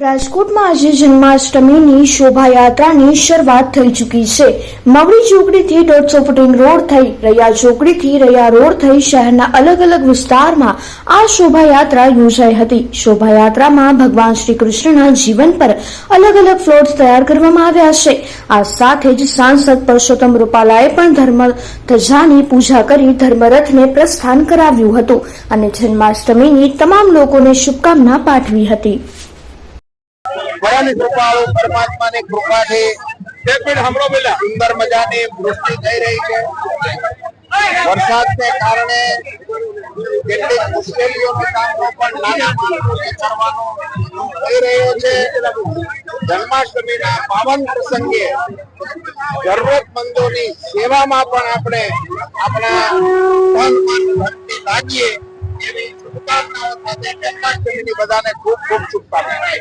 રાજકોટમાં આજે જન્માષ્ટમીની શોભાયાત્રાની શરૂઆત થઈ ચૂકી છે. મવડી ચોકડીથી દોઢસો ફૂટિંગ રોડ થઈ, રૈયા ચોકડીથી રૈયા રોડ થઈ શહેરના અલગ અલગ વિસ્તારમાં આ શોભાયાત્રા યોજાઈ હતી. શોભાયાત્રામાં ભગવાન શ્રી કૃષ્ણના જીવન પર અલગ અલગ ફ્લોટ્સ તૈયાર કરવામાં આવ્યા છે. આ સાથે જ સાંસદ પરસોત્તમ રૂપાલાએ પણ ધર્મ ધજાની પૂજા કરી ધર્મરથને પ્રસ્થાન કરાવ્યું હતું અને જન્માષ્ટમીની તમામ લોકોને શુભકામના પાઠવી હતી. પરમ કૃપા પરમાત્માની કૃપાથી. એક મિનિટ સાંભળો પેલા સુંદર મજાની વૃષ્ટિ થઈ રહી છે. વરસાદને કારણે કેટલીક મુશ્કેલીઓનો સામનો પણ નાના માણસોને કરવાનો થઈ રહ્યો છે. જન્માષ્ટમીના પાવન પ્રસંગે જરૂરતમંદોની સેવામાં પણ આપણે આપણા તન મન ભક્તિ લાગીએ એવી શુભકામનાઓ સાથે જન્માષ્ટમીની બધાને ખૂબ ખૂબ શુભકામનાઓ.